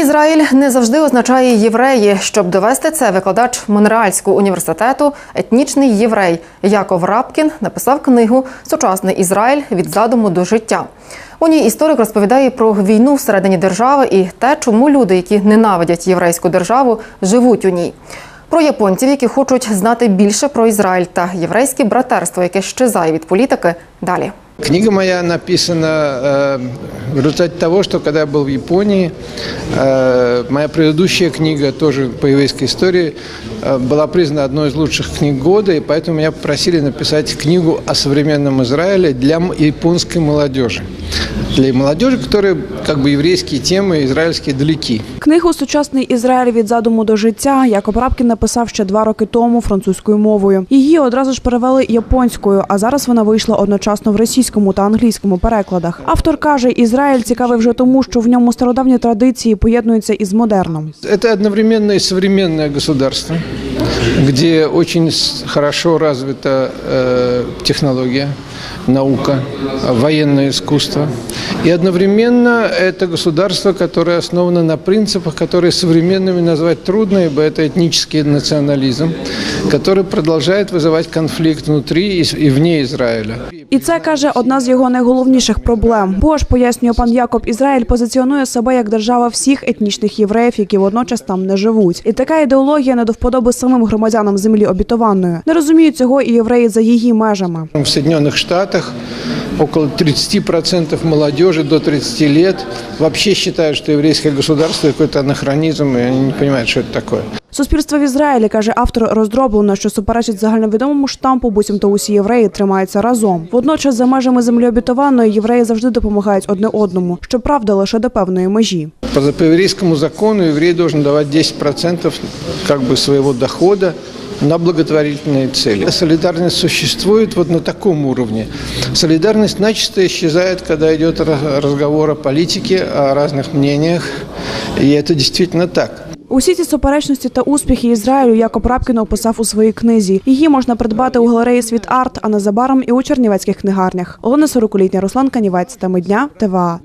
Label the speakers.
Speaker 1: Ізраїль не завжди означає євреї. Щоб довести це, викладач Монреальського університету, етнічний єврей Яков Рабкін написав книгу Сучасний Ізраїль від задуму до життя. У ній історик розповідає про війну всередині держави і те, чому люди, які ненавидять єврейську державу, живуть у ній. Про японців, які хочуть знати більше про Ізраїль та єврейське братерство, яке щезає від політики. Далі.
Speaker 2: Книга моя написана э, в результате того, что когда я был в Японии, э, моя предыдущая книга, тоже по еврейской истории, э, была признана одной из лучших книг года, и поэтому меня попросили написать книгу о современном Израиле для м- японской молодежи. Для молодежи, которая как бы еврейские темы, израильские далеки.
Speaker 3: Книгу Сучасний Ізраїль від задуму до життя Якоб Рабкін написав ще два роки тому французькою мовою. Її одразу ж перевели японською, а зараз вона вийшла одночасно в російському та англійському перекладах. Автор каже, Ізраїль цікавий вже тому, що в ньому стародавні традиції поєднуються із модерном.
Speaker 2: Це одновременно і сучасне государство, очень с- хорошо розвита э, технология, наука, военное искусство. И одновременно это государство, которое основано на принципах, которые современными назвать трудно, ибо это этнический национализм, который продолжает вызывать конфликт внутри и с- и вне Израиля.
Speaker 3: І це каже одна з його найголовніших проблем. Бо ж пояснює пан Якоб, Ізраїль позиціонує себе як держава всіх етнічних євреїв, які водночас там не живуть. І така ідеологія не до вподоби самим громадянам землі обітованої. Не розуміють цього і євреї за її межами.
Speaker 2: В Соединенных Штатах около 30% молодежи до 30 лет вообще считают, что еврейское государство какой-то анахронизм, и они не понимают, что это такое.
Speaker 3: Суспільство в Ізраїлі каже автор роздроблено, що суперечить загальновідомому штампу, буцімто усі євреї тримаються разом. Водночас за межами землі обітованої євреї завжди допомагають одне одному. Щоправда, лише до певної межі.
Speaker 2: По, еврейскому закону еврей должен давать 10% как бы своего дохода на благотворительные цели. Солидарность существует вот на таком уровне. Солидарность начисто исчезает, когда идет ра- разговор о политике, о разных мнениях. И это действительно так.
Speaker 3: Усі ці суперечності та успіхи Ізраїлю Якоб Рабкін описав у своїй книзі. Її можна придбати у галереї Світ Арт, а незабаром і у чернівецьких книгарнях. Олена Сорокулітня, Руслан Канівець. Теми дня ТВА.